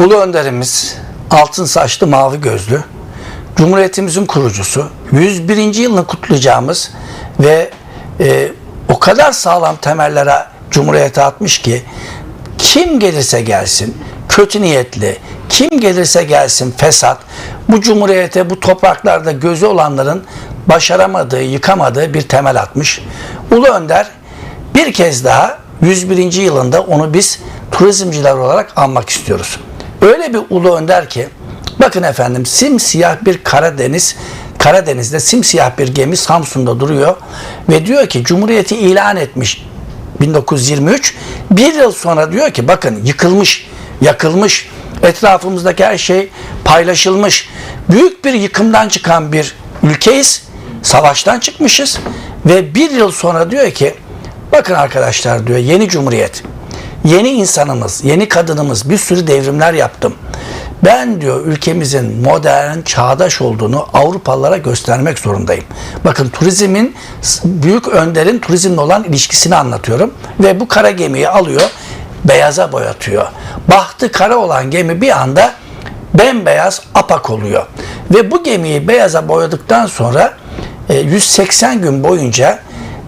Ulu önderimiz altın saçlı mavi gözlü Cumhuriyetimizin kurucusu 101. yılını kutlayacağımız ve e, o kadar sağlam temellere Cumhuriyete atmış ki kim gelirse gelsin kötü niyetli kim gelirse gelsin fesat bu cumhuriyete bu topraklarda gözü olanların başaramadığı yıkamadığı bir temel atmış. Ulu Önder bir kez daha 101. yılında onu biz turizmciler olarak anmak istiyoruz. Öyle bir ulu önder ki bakın efendim simsiyah bir Karadeniz Karadeniz'de simsiyah bir gemi Samsun'da duruyor ve diyor ki Cumhuriyeti ilan etmiş 1923 bir yıl sonra diyor ki bakın yıkılmış yakılmış etrafımızdaki her şey paylaşılmış büyük bir yıkımdan çıkan bir ülkeyiz savaştan çıkmışız ve bir yıl sonra diyor ki bakın arkadaşlar diyor yeni cumhuriyet yeni insanımız yeni kadınımız bir sürü devrimler yaptım ben diyor ülkemizin modern, çağdaş olduğunu Avrupalılara göstermek zorundayım. Bakın turizmin büyük önderin turizmle olan ilişkisini anlatıyorum ve bu kara gemiyi alıyor, beyaza boyatıyor. Bahtı kara olan gemi bir anda bembeyaz apak oluyor. Ve bu gemiyi beyaza boyadıktan sonra e, 180 gün boyunca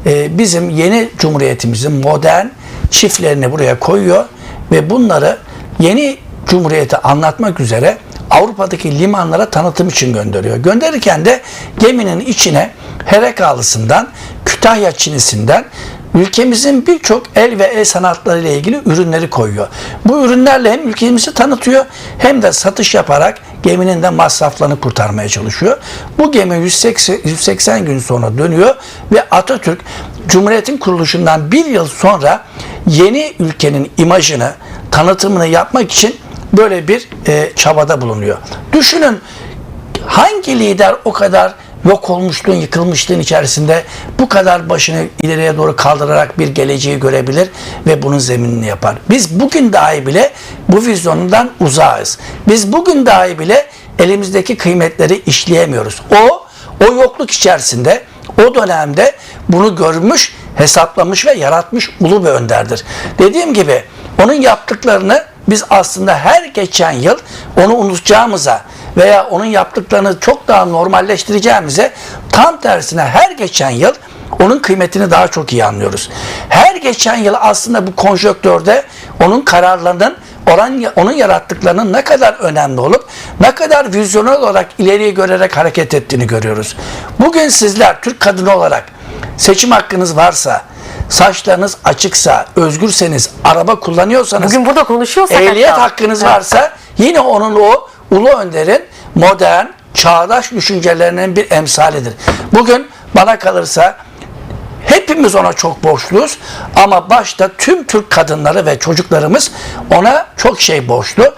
e, bizim yeni cumhuriyetimizin modern çiftlerini buraya koyuyor ve bunları yeni Cumhuriyeti anlatmak üzere Avrupa'daki limanlara tanıtım için gönderiyor. Gönderirken de geminin içine Herekalısından, Kütahya Çinisinden ülkemizin birçok el ve el sanatları ile ilgili ürünleri koyuyor. Bu ürünlerle hem ülkemizi tanıtıyor hem de satış yaparak geminin de masraflarını kurtarmaya çalışıyor. Bu gemi 180, 180 gün sonra dönüyor ve Atatürk Cumhuriyet'in kuruluşundan bir yıl sonra yeni ülkenin imajını, tanıtımını yapmak için böyle bir e, çabada bulunuyor. Düşünün hangi lider o kadar yok olmuşluğun, yıkılmışlığın içerisinde bu kadar başını ileriye doğru kaldırarak bir geleceği görebilir ve bunun zeminini yapar. Biz bugün dahi bile bu vizyonundan uzağız. Biz bugün dahi bile elimizdeki kıymetleri işleyemiyoruz. O, o yokluk içerisinde, o dönemde bunu görmüş, hesaplamış ve yaratmış ulu bir önderdir. Dediğim gibi onun yaptıklarını biz aslında her geçen yıl onu unutacağımıza veya onun yaptıklarını çok daha normalleştireceğimize tam tersine her geçen yıl onun kıymetini daha çok iyi anlıyoruz. Her geçen yıl aslında bu konjöktörde onun kararlarının olan onun yarattıklarının ne kadar önemli olup ne kadar vizyonel olarak ileriye görerek hareket ettiğini görüyoruz. Bugün sizler Türk kadını olarak seçim hakkınız varsa, saçlarınız açıksa, özgürseniz, araba kullanıyorsanız, Bugün burada konuşuyorsak ehliyet hatta. hakkınız varsa yine onun o ulu önderin modern, çağdaş düşüncelerinin bir emsalidir. Bugün bana kalırsa hepimiz ona çok borçluyuz ama başta tüm Türk kadınları ve çocuklarımız ona çok şey borçlu.